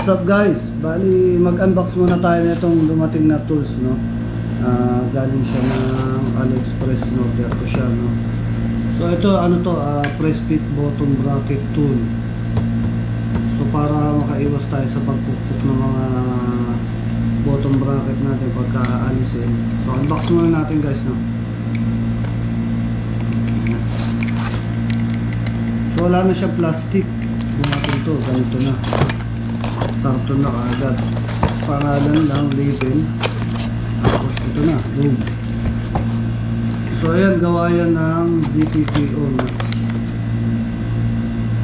What's up guys? Bali mag-unbox muna tayo nitong dumating na tools no. Ah, galing siya ng AliExpress no, ko siya no. So ito ano to, ah, press fit button bracket tool. So para makaiwas tayo sa pagpupuk ng mga bottom bracket natin pagka aalisin. So unbox muna natin guys no. So wala na siya plastic. Dumating to, ganito na karton na kaagad pangalan lang label. Tapos ito na boom. So ayan gawa yan ng ZTTO na.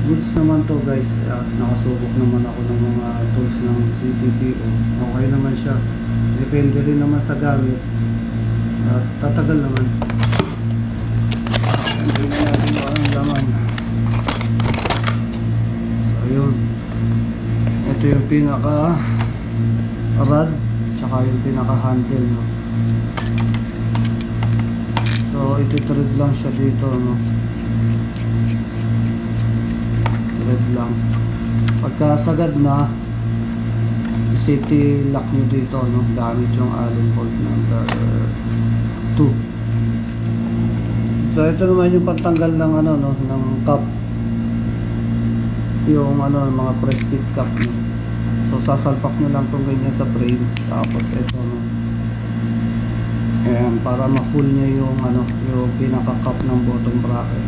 Goods naman to guys. Ah, nakasubok naman ako ng mga tools ng ZTTO okay naman siya. Depende rin naman sa gamit. At tatagal naman. Hindi na natin anong laman ito yung pinaka rod tsaka yung pinaka handle no? So ito thread lang siya dito no? Thread lang. Pagka sagad na safety lock nyo dito no? Gamit yung allen bolt number 2 so ito naman yung pantanggal ng ano no? Ng cup. Yung ano mga press fit cup no. So sasalpak nyo lang tong ganyan sa frame tapos ito no. Ayan, para ma-full niya yung ano, yung pinaka cup ng bottom bracket.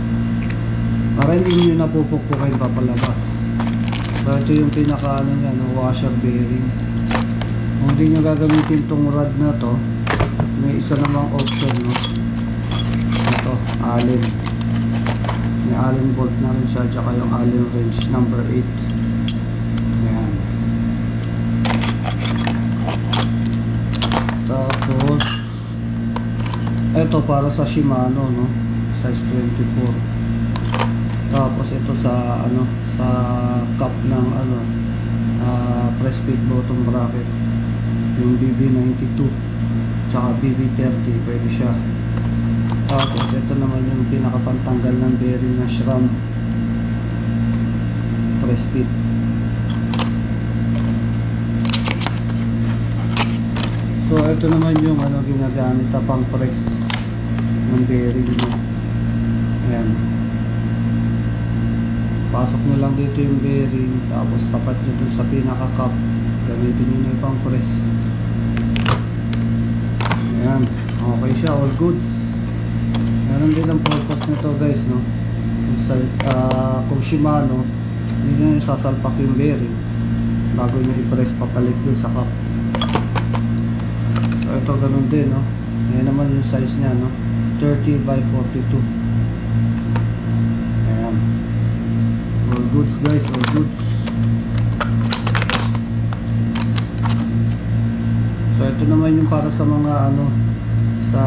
Para hindi nyo napupukpukin papalabas. So ito yung pinaka ano niya, no, washer bearing. Kung hindi nyo gagamitin tong rod na to, may isa namang option no. Ito, allen. May Allen bolt na rin siya, tsaka yung Allen wrench number 8. Ayan. Tapos, ito para sa Shimano, no? Size 24. Tapos ito sa, ano, sa cup ng, ano, ah, press fit bottom bracket. Yung BB92. Tsaka BB30, pwede siya. Tapos ito naman yung pinakapantanggal ng bearing na SRAM press fit. So ito naman yung ano ginagamit na pang press ng bearing mo. Ayan. Pasok nyo lang dito yung bearing tapos tapat nyo dun sa pinaka cup. Gamitin nyo na yung press. Ayan. Okay siya. All goods. Ganun din ang purpose nito guys, no? Kung, sa, ah, kung Shimano, hindi nyo yung sasalpak yung bearing bago nyo i-press papalit dun sa cup. So ito ganun din, no? Ayan naman yung size niya, no? 30 by 42. Ayan. All goods guys, all goods. So ito naman yung para sa mga ano sa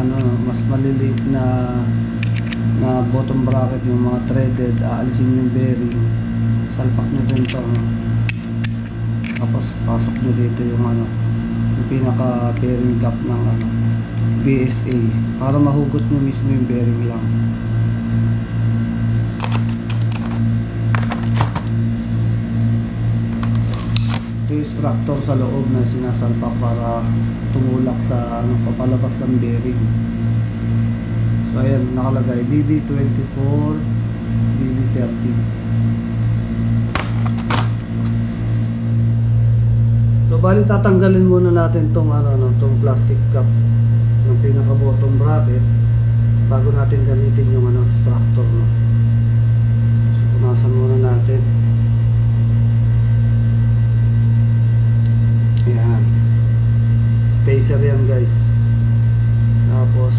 ano mas maliliit na na bottom bracket yung mga threaded aalisin yung bearing salpak nyo din to tapos pasok nyo dito yung ano yung pinaka bearing cap ng ano BSA para mahugot nyo mismo yung bearing lang. Ito yung structure sa loob na sinasalpak para tumulak sa ano, papalabas ng bearing. So ayan nakalagay BB24 BB30 so bali tatanggalin muna natin tong ano no, tong plastic cup ng pinaka bottom bracket bago natin gamitin yung ano structure no so punasan muna natin Ayan. Spacer yan guys. Tapos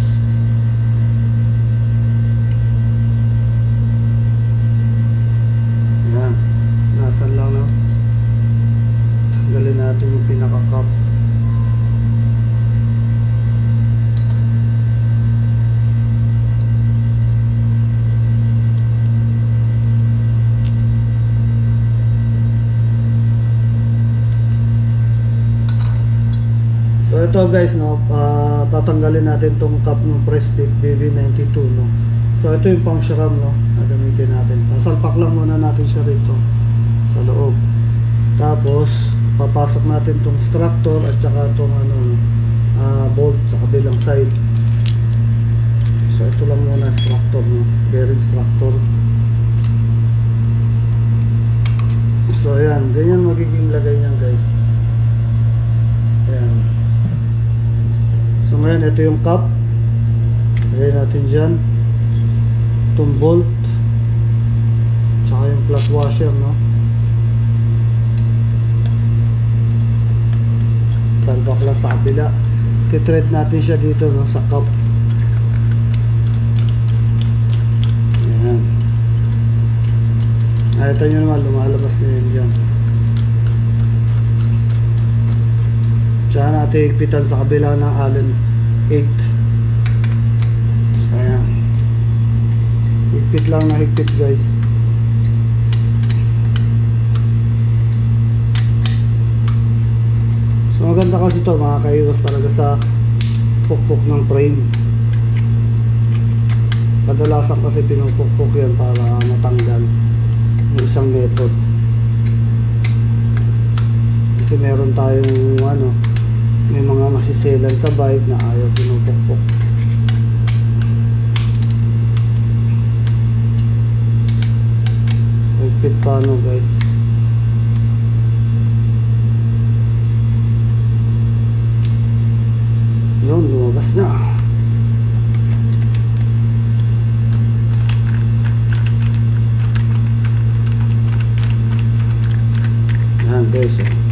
Ayan. Nasan lang no? Tanggalin natin yung pinaka-cup. So ito guys no, ah, tatanggalin natin tong cup ng press fit BB92 no. So ito yung pang SRAM no, na gamitin natin. Sasalpak lang muna natin siya rito sa loob. Tapos, papasok natin tong structure at saka tong ano, ah, bolt sa kabilang side. So, ito lang muna structure, no? Bearing structure. So, ayan. Ganyan magiging lagay niyan, guys. Ayan. So, ngayon, ito yung cup. Lagay natin dyan. Itong bolt. Tsaka yung plug washer, no? Salbak lang sa kabila. Titread natin siya dito, no? Sa cup. Ayan. Ah, ito nyo naman, lumalabas na yun dyan. Tsaka natin higpitan sa kabila ng Allen 8. So, ayan. Higpit lang na higpit guys. So maganda kasi to makakaiwas talaga sa pukpok ng frame. Kadalasan kasi pinupukpok yan para matanggal yung isang method. Kasi meron tayong ano, may mga masiselan sa bike na ayaw pinupukpok. Higpit pa ano guys. Yun, lumabas na. Yan guys. oh.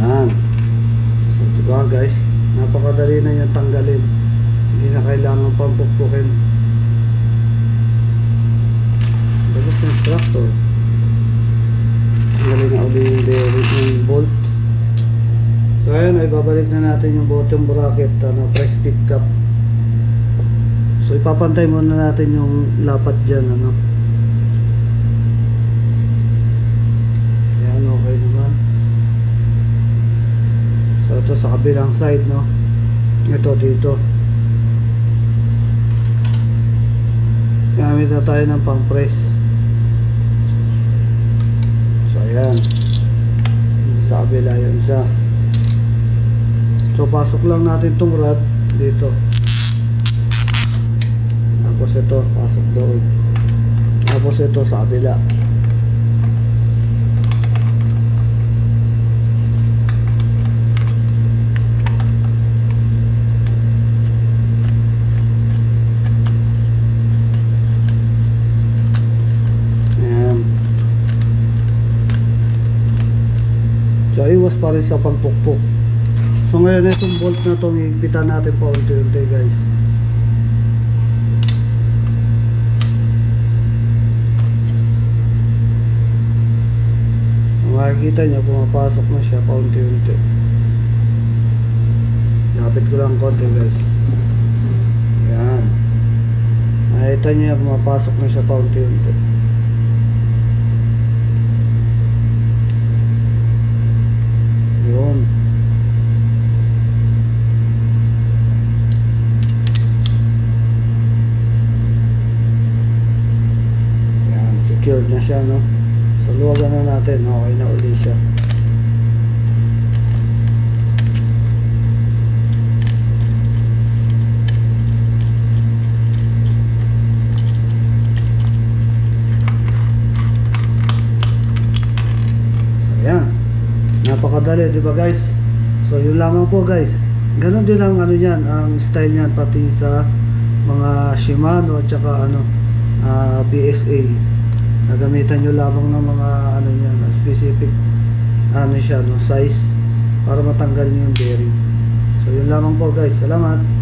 Yan. So, diba guys? Napakadali na yung tanggalin. Hindi na kailangan pang pukpukin. Instructor. Tanggalin na uli yung bearing yung bolt. So ayun, ay babalik na natin yung bottom bracket, ano, press fit cap. So ipapantay muna natin yung lapat dyan, ano. Yan, okay naman. So ito sa kabilang side, no. Ito dito. Gamit na tayo ng pang press. So ayan. Sa kabila yung isa. So pasok lang natin tong rod dito. Tapos ito, pasok doon. Tapos ito sa kabila. Ayan. So, iwas pa rin sa pagpukpok. So, ngayon itong bolt na itong higpitan natin pa unti-unti guys. Makikita nyo, pumapasok na siya pa unti-unti. Lapit ko lang konti guys. Ayan. Makikita nyo, pumapasok na siya pa unti-unti. Yun. Yan, secured na siya, no? So, luwagan na natin. Okay na uli siya. So, yan. Napakadali, di ba guys? So, yun lamang po guys. Ganon din ang ano yan, ang style niyan pati sa mga Shimano at saka ano, ah, BSA. Nagamitan nyo lamang ng mga ano yan, ah, specific ano siya, no, size para matanggal nyo yung bearing. So, yun lamang po guys. Salamat.